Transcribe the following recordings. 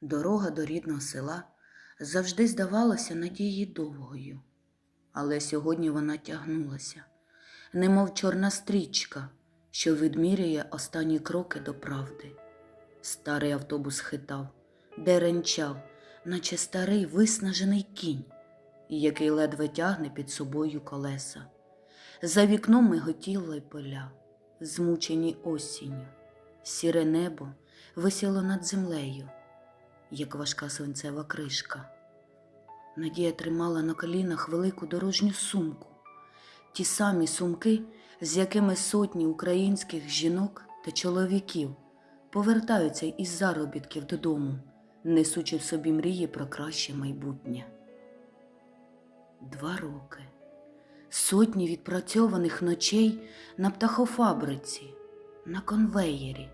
Дорога до рідного села завжди здавалася надії довгою, але сьогодні вона тягнулася, немов чорна стрічка, що відміряє останні кроки до правди. Старий автобус хитав, деренчав, наче старий виснажений кінь, який ледве тягне під собою колеса. За вікном миготіли поля, змучені осінню, сіре небо висіло над землею, як важка свинцева кришка. Надія тримала на колінах велику дорожню сумку, ті самі сумки, з якими сотні українських жінок та чоловіків повертаються із заробітків додому, несучи в собі мрії про краще майбутнє. Два роки. Сотні відпрацьованих ночей на птахофабриці, на конвеєрі,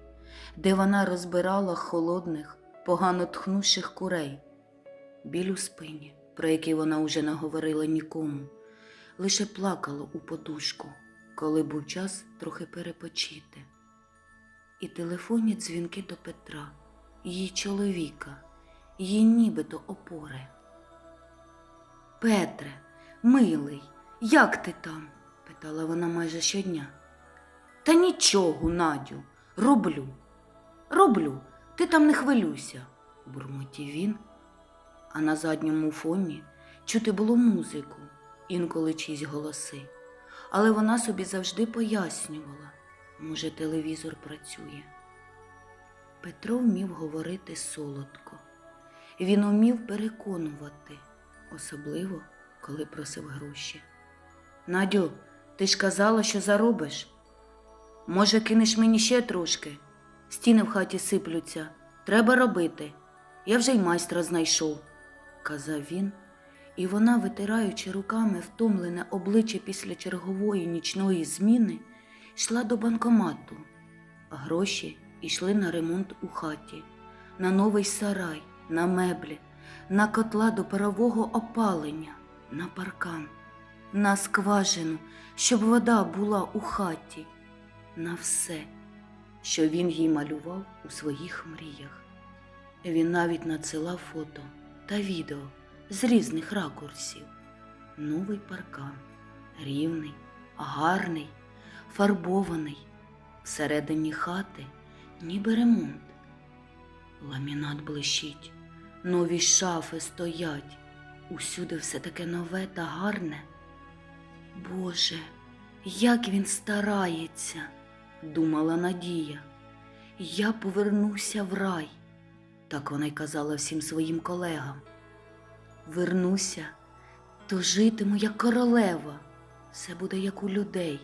де вона розбирала холодних, погано тхнувших курей, біль у спині, про який вона уже не говорила нікому, лише плакала у подушку, коли був час трохи перепочити. І телефонні дзвінки до Петра, її чоловіка, її нібито опори. Петре, милий, як ти там? питала вона майже щодня. Та нічого, Надю, роблю. Роблю, ти там не хвилюйся, бурмотів він, а на задньому фоні чути було музику, інколи чиїсь голоси. Але вона собі завжди пояснювала, може, телевізор працює. Петро вмів говорити солодко. Він умів переконувати, особливо, коли просив гроші. Надю, ти ж казала, що заробиш. Може, кинеш мені ще трошки? Стіни в хаті сиплються. Треба робити. Я вже й майстра знайшов, казав він, і вона, витираючи руками втомлене обличчя після чергової нічної зміни, йшла до банкомату, гроші йшли на ремонт у хаті, на новий сарай, на меблі, на котла до парового опалення, на паркан, на скважину, щоб вода була у хаті, на все, що він їй малював у своїх мріях. Він навіть надсилав фото та відео з різних ракурсів. Новий паркан, рівний, гарний, фарбований, всередині хати ніби ремонт. Ламінат блищить, нові шафи стоять, усюди все таке нове та гарне. Боже, як він старається, думала Надія. Я повернуся в рай, так вона й казала всім своїм колегам. Вернуся, то житиму як королева, все буде як у людей,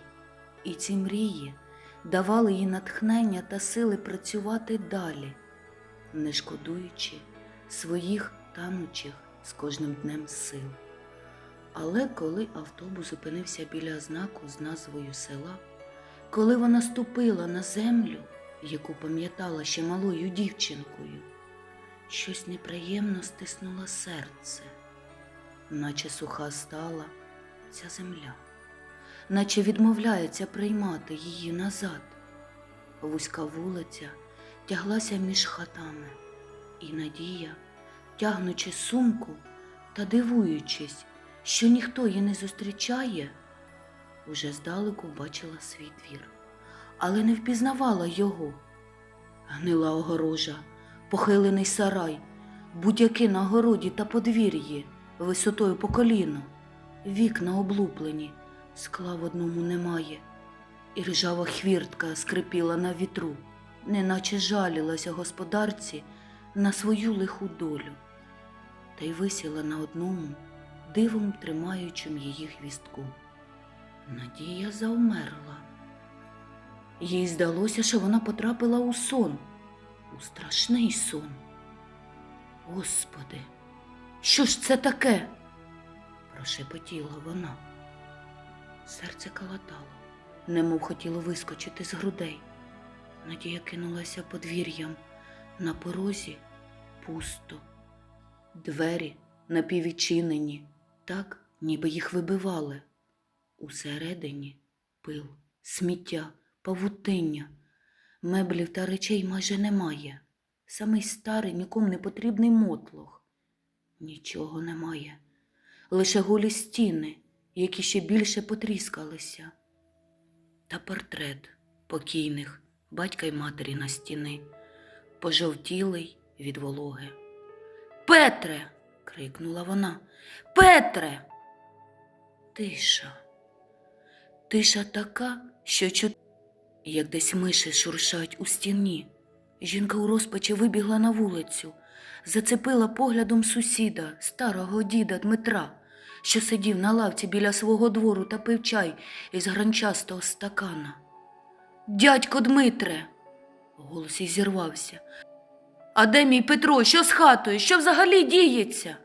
і ці мрії давали їй натхнення та сили працювати далі, не шкодуючи своїх танучих з кожним днем сил. Але коли автобус зупинився біля знаку з назвою села, коли вона ступила на землю, яку пам'ятала ще малою дівчинкою, щось неприємно стиснуло серце, наче суха стала ця земля, наче відмовляється приймати її назад. Вузька вулиця тяглася між хатами, і Надія, тягнучи сумку та дивуючись, що ніхто її не зустрічає, уже здалеку бачила свій двір, але не впізнавала його. Гнила огорожа, похилений сарай, будь-яки на городі та подвір'ї висотою по коліно, вікна облуплені, скла в одному немає, і ржава хвіртка скрипіла на вітру, неначе жалілася господарці на свою лиху долю, та й висіла на одному, дивом тримаючим її хвістку. Надія завмерла. Їй здалося, що вона потрапила у сон, у страшний сон. Господи, що ж це таке? прошепотіла вона. Серце калатало, немов хотіло вискочити з грудей. Надія кинулася подвір'ям. На порозі пусто. Двері напіввідчинені, так, ніби їх вибивали. Усередині пил, сміття, павутиння, меблів та речей майже немає. самий старий, нікому не потрібний мотлох. Нічого немає, лише голі стіни, які ще більше потріскалися, та портрет покійних батька й матері на стіни, пожовтілий від вологи. Петре. крикнула вона. Петре. Тиша. Тиша така, що чути, як десь миші шуршать у стіні. Жінка у розпачі вибігла на вулицю, зацепила поглядом сусіда, старого діда Дмитра, що сидів на лавці біля свого двору та пив чай із гранчастого стакана. Дядько Дмитре. Голос їй зірвався. А де мій Петро? Що з хатою? Що взагалі діється?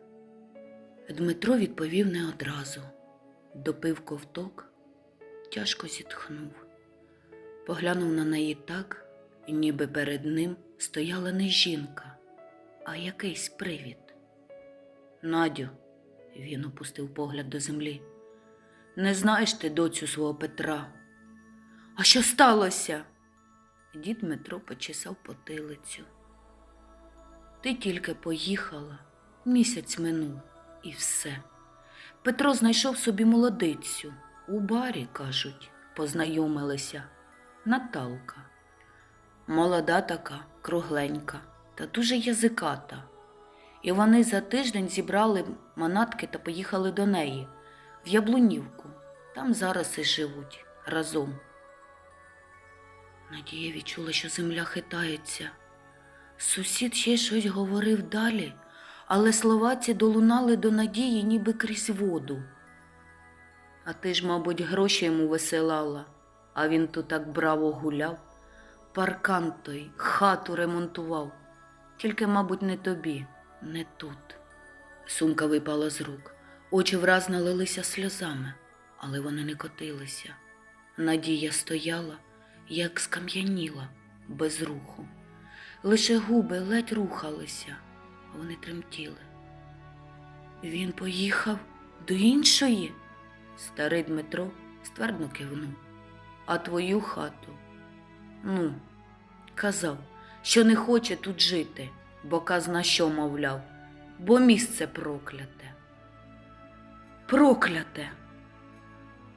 Дмитро відповів не одразу. Допив ковток, тяжко зітхнув. Поглянув на неї так, ніби перед ним стояла не жінка, а якийсь привід. Надю, він опустив погляд до землі. Не знаєш ти доцю свого Петра. А що сталося? Дід Дмитро почесав потилицю. Ти тільки поїхала, місяць минув і все. Петро знайшов собі молодицю. У барі, кажуть, познайомилися. Наталка. Молода така, кругленька та дуже язиката. І вони за тиждень зібрали манатки та поїхали до неї, в Яблунівку. Там зараз і живуть разом. Надія відчула, що земля хитається. Сусід ще щось говорив далі, але слова ці долунали до надії, ніби крізь воду. А ти ж, мабуть, гроші йому висилала, а він тут так браво гуляв, паркан той, хату ремонтував. Тільки, мабуть, не тобі, не тут. Сумка випала з рук, очі враз налилися сльозами, але вони не котилися. Надія стояла, як скам'яніла, без руху. Лише губи ледь рухалися, вони тремтіли. Він поїхав до іншої. Старий Дмитро ствердно кивнув. А твою хату? Ну, казав, що не хоче тут жити, бо казна що, мовляв, бо місце прокляте. Прокляте.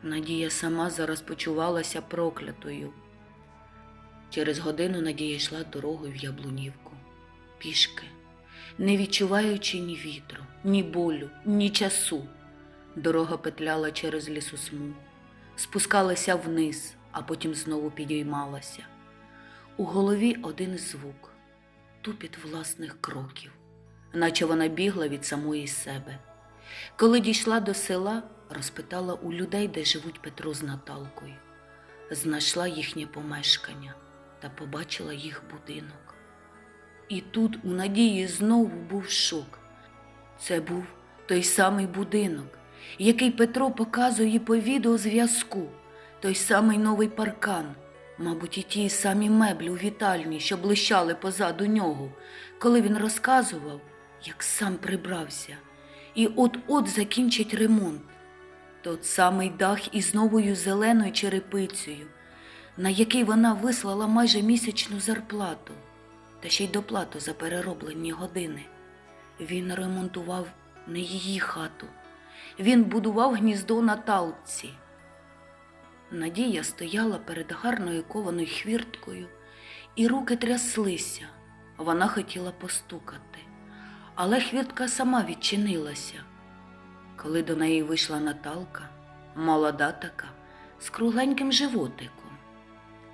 Надія сама зараз почувалася проклятою. Через годину Надія йшла дорогою в Яблунівку, пішки, не відчуваючи ні вітру, ні болю, ні часу. Дорога петляла через лісосмугу, спускалася вниз, а потім знову підіймалася. У голові один звук тупіт власних кроків, наче вона бігла від самої себе. Коли дійшла до села, розпитала у людей, де живуть Петро з Наталкою, знайшла їхнє помешкання та побачила їх будинок. І тут у Надії знову був шок. Це був той самий будинок, який Петро показує по відеозв'язку, той самий новий паркан, мабуть, і ті самі меблі у вітальні, що блищали позаду нього, коли він розказував, як сам прибрався, і от-от закінчить ремонт. Тот самий дах із новою зеленою черепицею, на який вона вислала майже місячну зарплату, та ще й доплату за перероблені години. Він ремонтував не її хату, він будував гніздо на талці. Надія стояла перед гарною кованою хвірткою, і руки тряслися. Вона хотіла постукати, але хвіртка сама відчинилася. Коли до неї вийшла Наталка, молода така, з кругленьким животиком,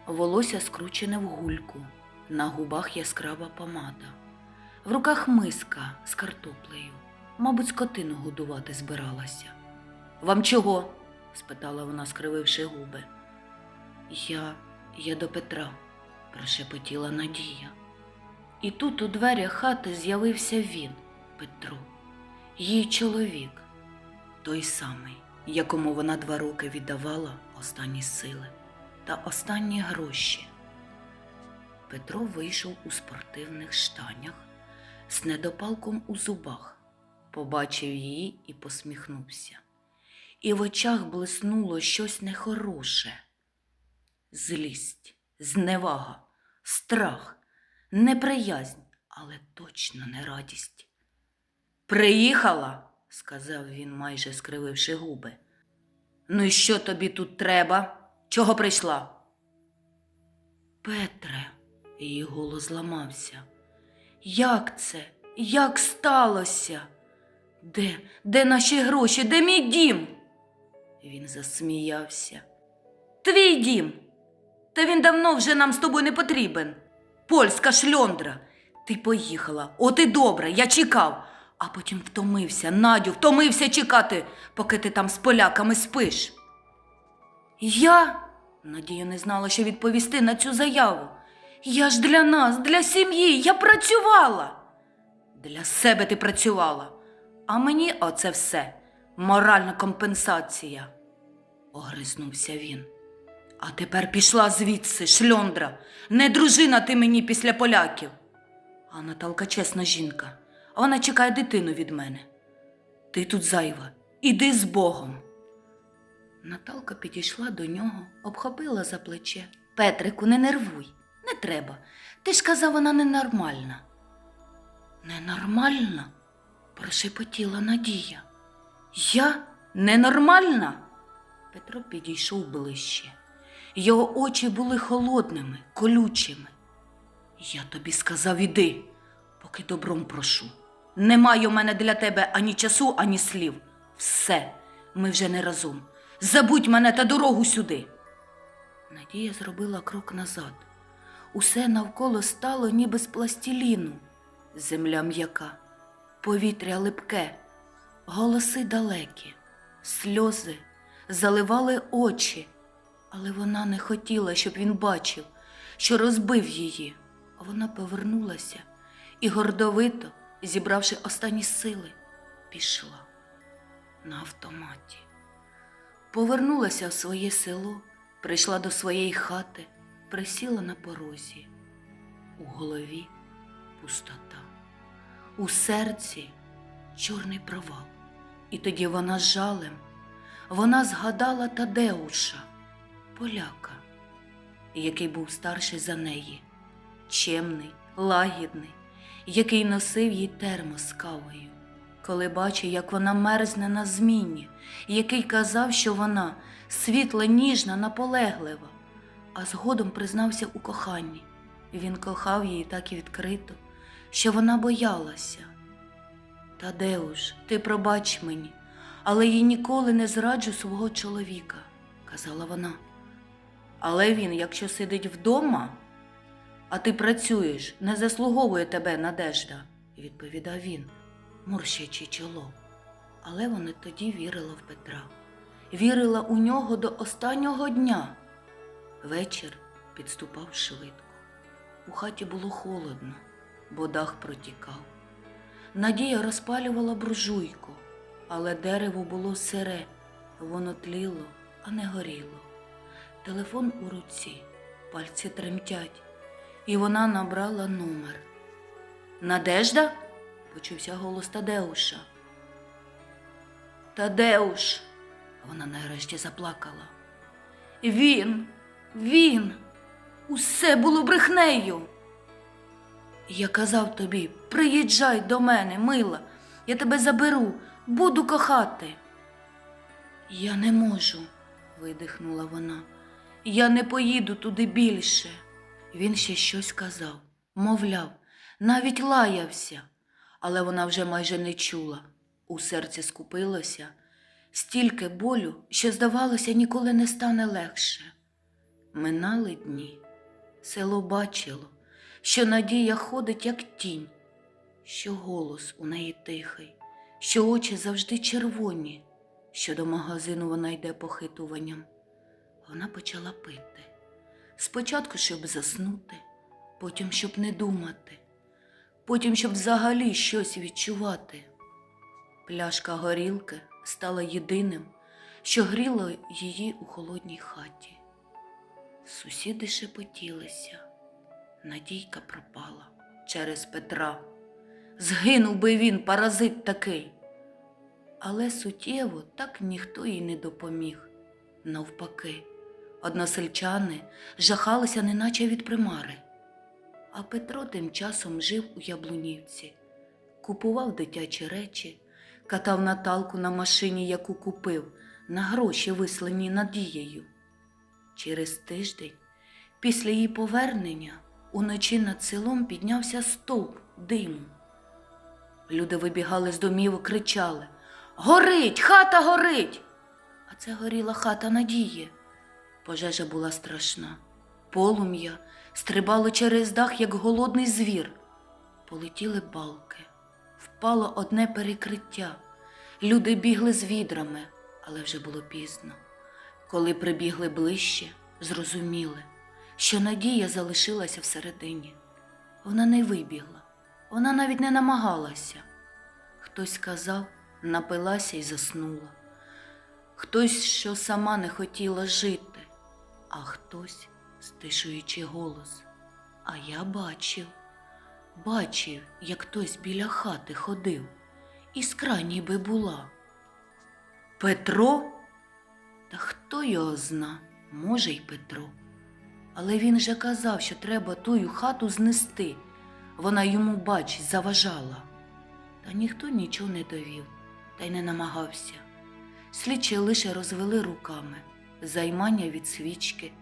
волосся скручене в гульку, на губах яскрава помада, в руках миска з картоплею, мабуть, скотину годувати збиралася. Вам чого? спитала вона, скрививши губи. Я, я до Петра, прошепотіла Надія. І тут у дверях хати з'явився він, Петро, її чоловік, той самий, якому вона два роки віддавала останні сили та останні гроші. Петро вийшов у спортивних штанях з недопалком у зубах, побачив її і посміхнувся. І в очах блиснуло щось нехороше. Злість, зневага, страх, неприязнь, але точно не радість. Приїхала, сказав він, майже скрививши губи. Ну і що тобі тут треба? Чого прийшла? Петре, її голос зламався. Як це? Як сталося? Де? Де наші гроші? Де мій дім? Він засміявся. Твій дім. Та він давно вже нам з тобою не потрібен. Польська шльондра. Ти поїхала, от і добре, я чекав, а потім втомився, Надю, втомився чекати, поки ти там з поляками спиш. Я? Надія не знала, що відповісти на цю заяву. Я ж для нас, для сім'ї, я працювала. Для себе ти працювала, а мені оце все моральна компенсація, огризнувся він. А тепер пішла звідси, шльондра, не дружина ти мені після поляків. А Наталка чесна жінка, вона чекає дитину від мене. Ти тут зайва, іди з Богом. Наталка підійшла до нього, обхопила за плече. Петрику, не нервуй, не треба. Ти ж казав, вона ненормальна. Ненормальна? Прошепотіла Надія. Я ненормальна? Петро підійшов ближче. Його очі були холодними, колючими. Я тобі сказав, іди, поки добром прошу. Немає у мене для тебе ані часу, ані слів. Все, ми вже не разом. Забудь мене та дорогу сюди. Надія зробила крок назад. Усе навколо стало ніби з пластиліну. Земля м'яка, повітря липке, голоси далекі, сльози заливали очі, але вона не хотіла, щоб він бачив, що розбив її. Вона повернулася і гордовито, зібравши останні сили, пішла на автоматі. Повернулася в своє село, прийшла до своєї хати, присіла на порозі. У голові пустота, у серці чорний провал. І тоді вона з жалем, вона згадала Тадеуша, поляка, який був старший за неї, чемний, лагідний, який носив їй термос з кавою коли бачив, як вона мерзне на зміні, який казав, що вона світла, ніжна, наполеглива, а згодом признався у коханні. Він кохав її так і відкрито, що вона боялася. Тадеуш, ти пробач мені, але я ніколи не зраджу свого чоловіка, казала вона. Але він, якщо сидить вдома, а ти працюєш, не заслуговує тебе надежда, відповідав він морщачи чоло. Але вона тоді вірила в Петра, вірила у нього до останнього дня. Вечір підступав швидко. У хаті було холодно, бо дах протікав. Надія розпалювала буржуйку, але дерево було сире, воно тліло, а не горіло. Телефон у руці, пальці тремтять, і вона набрала номер. Надежда? почувся голос Тадеуша. Тадеуш, вона нарешті заплакала. Він, він, усе було брехнею. Я казав тобі, приїжджай до мене, мила, я тебе заберу, буду кохати. Я не можу, видихнула вона. Я не поїду туди більше. Він ще щось казав, мовляв, навіть лаявся але вона вже майже не чула. У серці скупилося стільки болю, що, здавалося, ніколи не стане легше. Минали дні. Село бачило, що Надія ходить, як тінь, що голос у неї тихий, що очі завжди червоні, що до магазину вона йде похитуванням. Вона почала пити. Спочатку, щоб заснути, потім, щоб не думати потім, щоб взагалі щось відчувати. Пляшка горілки стала єдиним, що гріло її у холодній хаті. Сусіди шепотілися, Надійка пропала через Петра. Згинув би він, паразит такий. Але суттєво так ніхто їй не допоміг. Навпаки, односельчани жахалися, неначе від примари. А Петро тим часом жив у Яблунівці, купував дитячі речі, катав Наталку на машині, яку купив, на гроші, вислані надією. Через тиждень, після її повернення, уночі над селом піднявся стовп диму. Люди вибігали з домівок, кричали Горить, хата горить. А це горіла хата Надії. Пожежа була страшна. Полум'я стрибало через дах, як голодний звір. Полетіли балки, впало одне перекриття. Люди бігли з відрами, але вже було пізно. Коли прибігли ближче, зрозуміли, що надія залишилася всередині. Вона не вибігла, вона навіть не намагалася. Хтось сказав, напилася і заснула. Хтось, що сама не хотіла жити, а хтось, стишуючи голос. А я бачив, бачив, як хтось біля хати ходив, іскра ніби була. Петро? Та хто його зна, може, й Петро. Але він же казав, що треба тую хату знести. Вона йому, бач, заважала. Та ніхто нічого не довів, та й не намагався. Слідчі лише розвели руками займання від свічки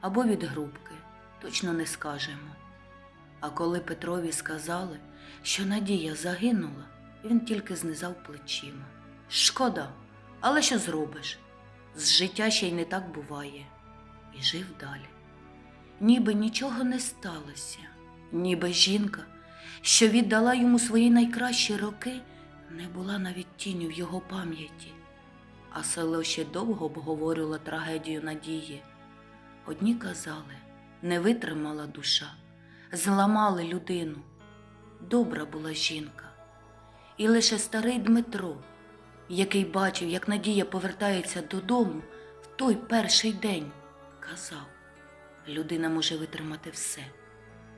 або від грубки, точно не скажемо. А коли Петрові сказали, що Надія загинула, він тільки знизав плечима. Шкода, але що зробиш? З життя ще й не так буває. І жив далі. Ніби нічого не сталося, ніби жінка, що віддала йому свої найкращі роки, не була навіть тінню в його пам'яті. А село ще довго обговорювало трагедію надії. Одні казали, не витримала душа, зламали людину. Добра була жінка. І лише старий Дмитро, який бачив, як Надія повертається додому в той перший день, казав, людина може витримати все,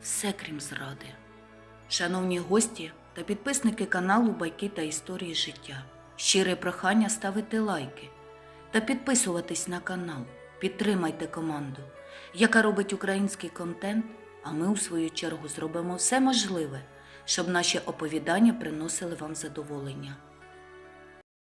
все крім зради. Шановні гості та підписники каналу Байки та історії життя. Щире прохання ставити лайки та підписуватись на канал. Підтримайте команду, яка робить український контент, а ми, у свою чергу, зробимо все можливе, щоб наші оповідання приносили вам задоволення.